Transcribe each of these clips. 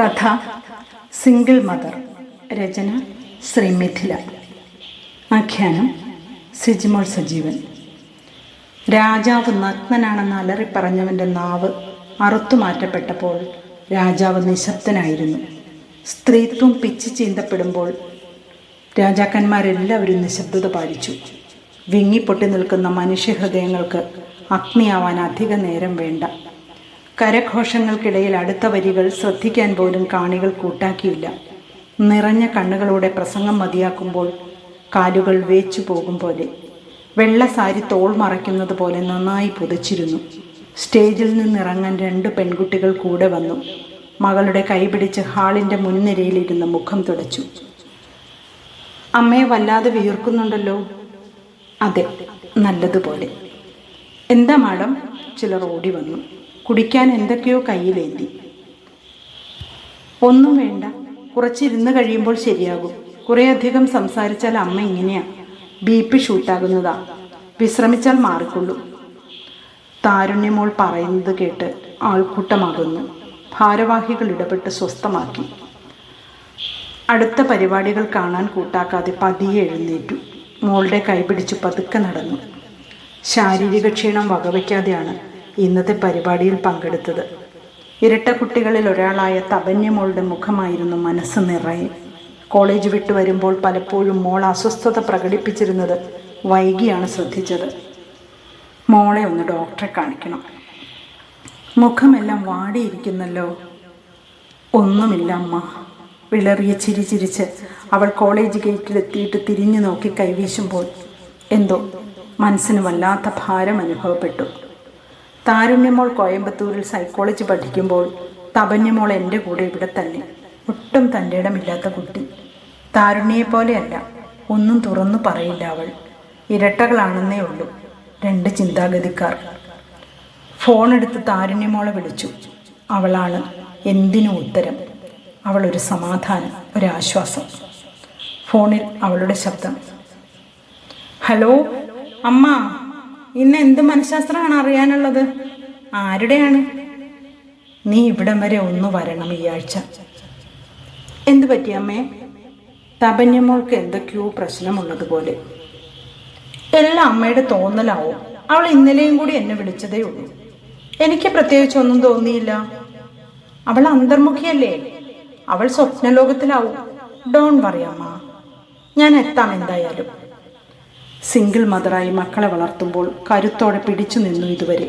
കഥ single mother രചന ശ്രീ മിഥില. ആഖ്യാനം സിജിമോൾ സജീവൻ. രാജാവ് നഗ്നനാണെന്ന് അലറി പറഞ്ഞവന്റെ നാവ് അറുത്തുമാറ്റപ്പെട്ടപ്പോൾ രാജാവ് നിശബ്ദനായിരുന്നു. സ്ത്രീത്വം പിച്ചു ചീന്തപ്പെടുമ്പോൾ രാജാക്കന്മാരെല്ലാവരും നിശബ്ദത പാലിച്ചു. വിങ്ങിപ്പൊട്ടി നിൽക്കുന്ന മനുഷ്യഹൃദയങ്ങൾക്ക് അഗ്നിയാവാൻ അധിക നേരം വേണ്ട. കരഘോഷങ്ങൾക്കിടയിൽ അടുത്ത വരികൾ ശ്രദ്ധിക്കാൻ പോലും കാണികൾ കൂട്ടാക്കിയില്ല. നിറഞ്ഞ കണ്ണുകളോടെ പ്രസംഗം മതിയാക്കുമ്പോൾ കാലുകൾ വേച്ചു പോകും പോലെ. വെള്ള സാരി തോൾ മറയ്ക്കുന്നത് പോലെ നന്നായി പുതച്ചിരുന്നു. സ്റ്റേജിൽ നിന്നിറങ്ങാൻ രണ്ട് പെൺകുട്ടികൾ കൂടെ വന്നു. മകളുടെ കൈപിടിച്ച് ഹാളിന്റെ മുൻനിരയിലിരുന്ന് മുഖം തുടച്ചു. അമ്മയെ വല്ലാതെ വിയർക്കുന്നുണ്ടല്ലോ. അതെ നല്ലതുപോലെ. എന്താ മാഡം? ചിലർ ഓടി വന്നു. കുടിക്കാൻ എന്തൊക്കെയോ കയ്യിലേന്തി ഒന്നും വേണ്ട. കുറച്ചിരുന്ന് കഴിയുമ്പോൾ ശരിയാകും. കുറേയധികം സംസാരിച്ചാൽ അമ്മ ഇങ്ങനെയാ. B P ഷൂട്ടാകുന്നതാ. വിശ്രമിച്ചാൽ മാറിക്കൊള്ളും. താരുണ്യമോൾ പറയുന്നത് കേട്ട് ആൾക്കൂട്ടമാകുന്നു. ഭാരവാഹികൾ ഇടപെട്ട് സ്വസ്ഥമാക്കി. അടുത്ത പരിപാടികൾ കാണാൻ കൂട്ടാക്കാതെ പതിയെ എഴുന്നേറ്റു. മോളുടെ കൈപിടിച്ച് പതുക്കെ നടന്നു. ശാരീരിക ക്ഷീണം വകവയ്ക്കാതെയാണ് ഇന്നത്തെ പരിപാടിയിൽ പങ്കെടുത്തത്. ഇരട്ട കുട്ടികളിൽ ഒരാളായ തപന്യമോളുടെ മുഖമായിരുന്നു മനസ്സ് നിറയെ. കോളേജ് വിട്ടു വരുമ്പോൾ പലപ്പോഴും മോൾ അസ്വസ്ഥത പ്രകടിപ്പിച്ചിരുന്നത് വൈകിയാണ് ശ്രദ്ധിച്ചത്. മോളെ ഒന്ന് ഡോക്ടറെ കാണിക്കണം. മുഖമെല്ലാം വാടിയിരിക്കുന്നല്ലോ. ഒന്നുമില്ല അമ്മ വിളറിയ ചിരി ചിരിച്ച് അവൾ കോളേജ് ഗേറ്റിലെത്തിയിട്ട് തിരിഞ്ഞു നോക്കി കൈവീശുമ്പോൾ എന്തോ മനസ്സിന് വല്ലാത്ത ഭാരം അനുഭവപ്പെട്ടു. താരുണ്യമോൾ കോയമ്പത്തൂരിൽ സൈക്കോളജി പഠിക്കുമ്പോൾ തപന്യമോൾ എന്റെ കൂടെ ഇവിടെ തന്നെ. ഒട്ടും തന്റെ ഇടമില്ലാത്ത കുട്ടി. താരുണ്യെ പോലെയല്ല ഒന്നും തുറന്നു പറയില്ല അവൾ. ഇരട്ടകളാണെന്നേ ഉള്ളൂ രണ്ട് ചിന്താഗതിക്കാർ. ഫോണെടുത്ത് താരുണ്യമോളെ വിളിച്ചു. അവളാണ് എന്തിനും ഉത്തരം? അവൾ ഒരു സമാധാനം ഒരാശ്വാസം. ഫോണിൽ അവളുടെ ശബ്ദം. ഹലോ അമ്മ. ഇന്ന് എന്ത് മനഃശാസ്ത്രമാണ് അറിയാനുള്ളത്? ആരുടെയാണ്? നീ ഇവിടം വരെ ഒന്ന് വരണം ഈ ആഴ്ച. എന്തു പറ്റി അമ്മേ? തപന്യമോൾക്ക് എന്തൊക്കെയോ പ്രശ്നമുള്ളതുപോലെ. എല്ലാം അമ്മയുടെ തോന്നലാവും. അവൾ ഇന്നലെയും കൂടി എന്നെ വിളിച്ചതേ ഉള്ളൂ. എനിക്ക് പ്രത്യേകിച്ച് ഒന്നും തോന്നിയില്ല. അവൾ അന്തർമുഖിയല്ലേ? അവൾ സ്വപ്നലോകത്തിലാവും. ഡോൺ പറയാമ്മ ഞാൻ എത്താം എന്തായാലും. സിംഗിൾ മദറായി മക്കളെ വളർത്തുമ്പോൾ കരുത്തോടെ പിടിച്ചു നിന്നു ഇതുവരെ.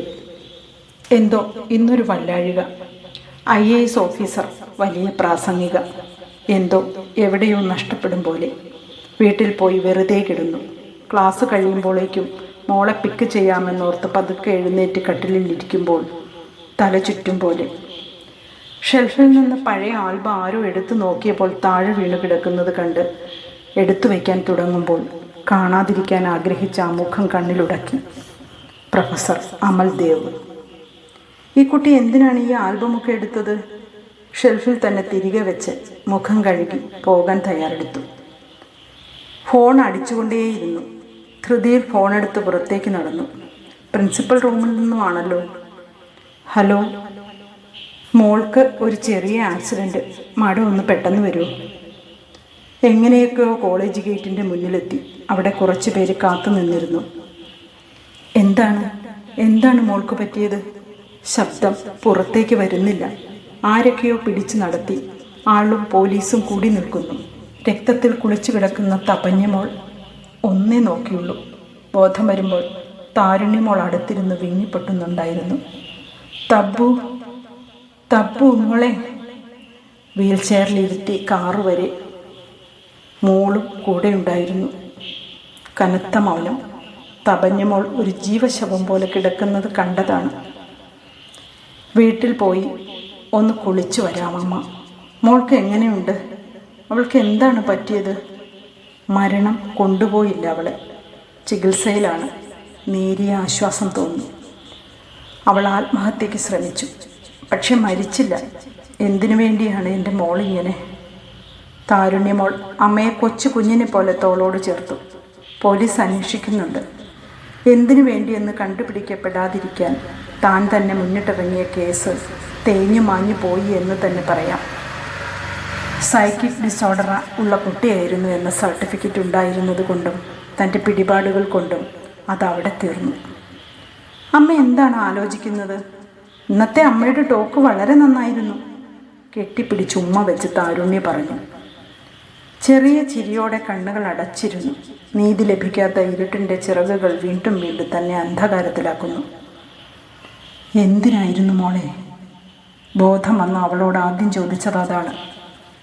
എന്തോ ഇന്നൊരു വല്ലാഴിക. ഐ എ എസ് ഓഫീസർ വലിയ പ്രാസംഗിക. എന്തോ എവിടെയോ നഷ്ടപ്പെടും പോലെ. വീട്ടിൽ പോയി വെറുതെ കിടന്നു. ക്ലാസ് കഴിയുമ്പോഴേക്കും മോളെ പിക്ക് ചെയ്യാമെന്നോർത്ത് പതുക്കെ എഴുന്നേറ്റ് കട്ടിലിൽ ഇരിക്കുമ്പോൾ തല ചുറ്റും പോലെ. ഷെൽഫിൽ നിന്ന് പഴയ ആൽബം ആരോ എടുത്തു നോക്കിയപ്പോൾ താഴെ വീണ് കിടക്കുന്നത് കണ്ട് എടുത്തു വയ്ക്കാൻ തുടങ്ങുമ്പോൾ കാണാതിരിക്കാൻ ആഗ്രഹിച്ച ആ മുഖം കണ്ണിലുടക്കി. പ്രൊഫസർ അമൽ ദേവ്. ഈ കുട്ടി എന്തിനാണ് ഈ ആൽബമൊക്കെ എടുത്തത്? ഷെൽഫിൽ തന്നെ തിരികെ വെച്ച് മുഖം കഴുകി പോകാൻ തയ്യാറെടുത്തു. ഫോൺ അടിച്ചുകൊണ്ടേയിരുന്നു. ധൃതിയിൽ ഫോണെടുത്ത് പുറത്തേക്ക് നടന്നു. പ്രിൻസിപ്പൽ റൂമിൽ നിന്നുമാണല്ലോ. ഹലോ? മോൾക്ക് ഒരു ചെറിയ ആക്സിഡന്റ് മാഡം ഒന്ന് പെട്ടെന്ന് വരുമോ എങ്ങനെയൊക്കെയോ കോളേജ് ഗേറ്റിന്റെ മുന്നിലെത്തി. അവിടെ കുറച്ചു പേര് കാത്തു നിന്നിരുന്നു. എന്താണ്? എന്താണ് മോൾക്ക് പറ്റിയത്? ശബ്ദം പുറത്തേക്ക് വരുന്നില്ല. ആരൊക്കെയോ പിടിച്ചു നടത്തി. ആളും പോലീസും കൂടി നിൽക്കുന്നു. രക്തത്തിൽ കുളിച്ചു കിടക്കുന്ന തപഞ്ഞ മോൾ ഒന്നേ നോക്കിയുള്ളൂ. ബോധം വരുമ്പോൾ താരുണ്യമോൾ അടുത്തിരുന്ന് വിങ്ങിപ്പൊട്ടുന്നുണ്ടായിരുന്നു തബ്ബു തബ്ബു മോളെ. വീൽ ചെയറിലിരുത്തി കാറ് വരെ മോളും കൂടെ ഉണ്ടായിരുന്നു കനത്ത മൗനം തപഞ്ഞമോൾ ഒരു ജീവശവം പോലെ കിടക്കുന്നത് കണ്ടതാണ്. വീട്ടിൽ പോയി ഒന്ന് കുളിച്ചു വരാമമ്മ മോൾക്ക് എങ്ങനെയുണ്ട്? അവൾക്ക് എന്താണ് പറ്റിയത്? മരണം കൊണ്ടുപോയില്ല അവളെ. ചികിത്സയിലാണ്. നേരിയ ആശ്വാസം തോന്നി. അവൾ ആത്മഹത്യക്ക് ശ്രമിച്ചു. പക്ഷെ മരിച്ചില്ല. എന്തിനു വേണ്ടിയാണ് എന്റെ മോൾ ഇങ്ങനെ താരുണ്യമോൾ അമ്മയെ കൊച്ചു കുഞ്ഞിനെ പോലെ തോളോട് ചേർത്തു. പോലീസ് അന്വേഷിക്കുന്നുണ്ട്. എന്തിനു വേണ്ടിയെന്ന് കണ്ടുപിടിക്കപ്പെടാതിരിക്കാൻ താൻ തന്നെ മുന്നിട്ടിറങ്ങിയ കേസ് തേഞ്ഞു മാഞ്ഞു പോയി എന്ന് തന്നെ പറയാം. സൈക്കിക് ഡിസോർഡർ ഉള്ള കുട്ടിയായിരുന്നു എന്ന സർട്ടിഫിക്കറ്റ് ഉണ്ടായിരുന്നത് കൊണ്ടും തന്റെ പിടിപാടുകൾ കൊണ്ടും അത് അവിടെ തീർന്നു. അമ്മ എന്താണ് ആലോചിക്കുന്നത്? ഇന്നത്തെ അമ്മയുടെ ടോക്ക് വളരെ നന്നായിരുന്നു. കെട്ടിപ്പിടിച്ച് ഉമ്മ വെച്ച് താരുണ്യ പറഞ്ഞു. ചെറിയ ചിരിയോടെ കണ്ണുകൾ അടച്ചിരുന്നു. നീതി ലഭിക്കാത്ത ഇരുട്ടിന്റെ ചിറകുകൾ വീണ്ടും വീണ്ടും തന്നെ അന്ധകാരത്തിലാക്കുന്നു. എന്തിനായിരുന്നു മോളെ? ബോധം വന്ന് അവളോട് ആദ്യം ചോദിച്ചത് അതാണ്.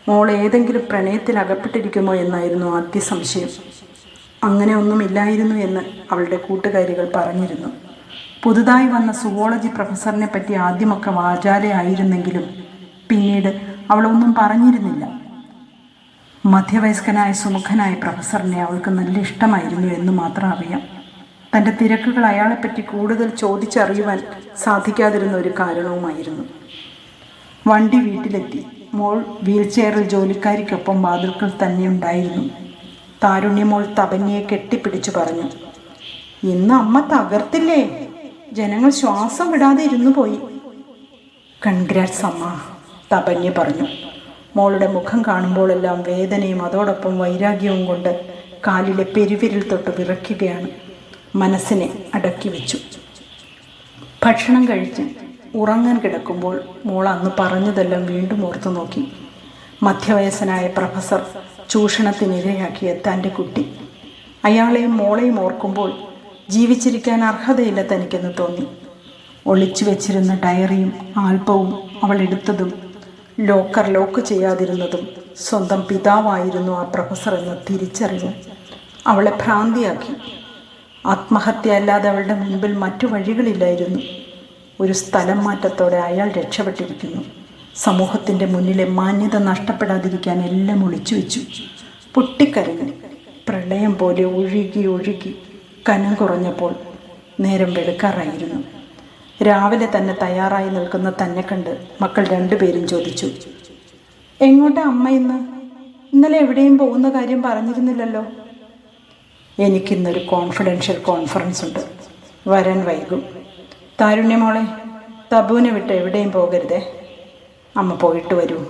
മോൾ ഏതെങ്കിലും പ്രണയത്തിൽ അകപ്പെട്ടിരിക്കുമോ എന്നായിരുന്നു ആദ്യ സംശയം. അങ്ങനെ ഒന്നുമില്ലായിരുന്നു എന്ന് അവളുടെ കൂട്ടുകാരികൾ പറഞ്ഞിരുന്നു. പുതുതായി വന്ന സുവോളജി പ്രൊഫസറിനെ പറ്റി ആദ്യമൊക്കെ വാചാലയായിരുന്നെങ്കിലും പിന്നീട് അവളൊന്നും പറഞ്ഞിരുന്നില്ല. മധ്യവയസ്കനായ സുമുഖനായ പ്രൊഫസറിനെ അവൾക്ക് നല്ല ഇഷ്ടമായിരുന്നു എന്ന് മാത്രം അറിയാം. തന്റെ തിരക്കുകൾ അയാളെപ്പറ്റി കൂടുതൽ ചോദിച്ചറിയുവാൻ സാധിക്കാതിരുന്ന ഒരു കാരണവുമായിരുന്നു. വണ്ടി വീട്ടിലെത്തി. മോൾ വീൽ ചെയറിൽ ജോലിക്കാരിക്കൊപ്പം വാതിൽക്കൽ തന്നെ ഉണ്ടായിരുന്നു താരുണ്യമോൾ തപന്യെ കെട്ടിപ്പിടിച്ചു പറഞ്ഞു. ഇന്ന് അമ്മ തകർത്തില്ലേ? ജനങ്ങൾ ശ്വാസം വിടാതെ ഇരുന്നു പോയി. കൺഗ്രാറ്റ്സ് അമ്മ തപന്യ പറഞ്ഞു. മോളുടെ മുഖം കാണുമ്പോഴെല്ലാം വേദനയും അതോടൊപ്പം വൈരാഗ്യവും കൊണ്ട് കാലിലെ പെരുവിരൽ തൊട്ട് വിറയ്ക്കുകയാണ്. മനസ്സിനെ അടക്കി വെച്ചു. ഭക്ഷണം കഴിച്ച് ഉറങ്ങാൻ കിടക്കുമ്പോൾ മോൾ അന്ന് പറഞ്ഞതെല്ലാം വീണ്ടും ഓർത്തു നോക്കി. മധ്യവയസ്സനായ പ്രൊഫസർ ചൂഷണത്തിനിരയാക്കിയ തന്റെ കുട്ടി. അയാളെയും മോളെയും ഓർക്കുമ്പോൾ ജീവിച്ചിരിക്കാൻ അർഹതയില്ല തനിക്കെന്ന് തോന്നി. ഒളിച്ചു വെച്ചിരുന്ന ഡയറിയും ആൽബവും അവൾ എടുത്തതും ലോക്കർ ലോക്ക് ചെയ്യാതിരുന്നതും സ്വന്തം പിതാവായിരുന്നു ആ പ്രൊഫസർ എന്ന് തിരിച്ചറിഞ്ഞ് അവളെ ഭ്രാന്തിയാക്കി. ആത്മഹത്യ അല്ലാതെ അവളുടെ മുൻപിൽ മറ്റു വഴികളില്ലായിരുന്നു. ഒരു സ്ഥലം മാറ്റത്തോടെ അയാൾ രക്ഷപ്പെട്ടിരിക്കുന്നു. സമൂഹത്തിന്റെ മുന്നിലെ മാന്യത നഷ്ടപ്പെടാതിരിക്കാൻ എല്ലാം ഒളിച്ചു വെച്ചു. പൊട്ടിക്കരഞ്ഞു. പ്രളയം പോലെ ഒഴുകി ഒഴുകി കനം കുറഞ്ഞപ്പോൾ നേരം വെളുക്കാറായിരുന്നു. രാവിലെ തന്നെ തയ്യാറായി നിൽക്കുന്ന തന്നെ കണ്ട് മക്കൾ രണ്ടുപേരും ചോദിച്ചു എങ്ങോട്ടാ അമ്മ ഇന്ന്? ഇന്നലെ എവിടെയും പോകുന്ന കാര്യം പറഞ്ഞിരുന്നില്ലല്ലോ? എനിക്കിന്നൊരു കോൺഫിഡൻഷ്യൽ കോൺഫറൻസ് ഉണ്ട്. വരാൻ വൈകും. താരുണ്യമോളെ തബുവിനെ വിട്ട് എവിടെയും പോകരുതേ. അമ്മ പോയിട്ട് വരൂ.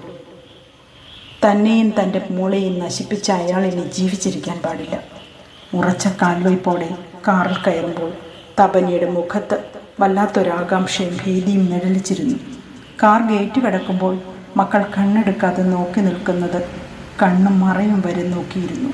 തന്നെയും തന്റെ മോളെയും നശിപ്പിച്ച അയാൾ ഇനി ജീവിച്ചിരിക്കാൻ പാടില്ല. ഉറച്ച കാൽവയ്പോടെ കാറിൽ കയറുമ്പോൾ തപനിയുടെ മുഖത്ത് വല്ലാത്തൊരാകാംക്ഷയും ഭീതിയും നിഴലിച്ചിരുന്നു. കാർ ഗേറ്റ് കടക്കുമ്പോൾ മക്കൾ കണ്ണെടുക്കാതെ നോക്കി നിൽക്കുന്നത് കണ്ണും മറയും വരെ നോക്കിയിരുന്നു.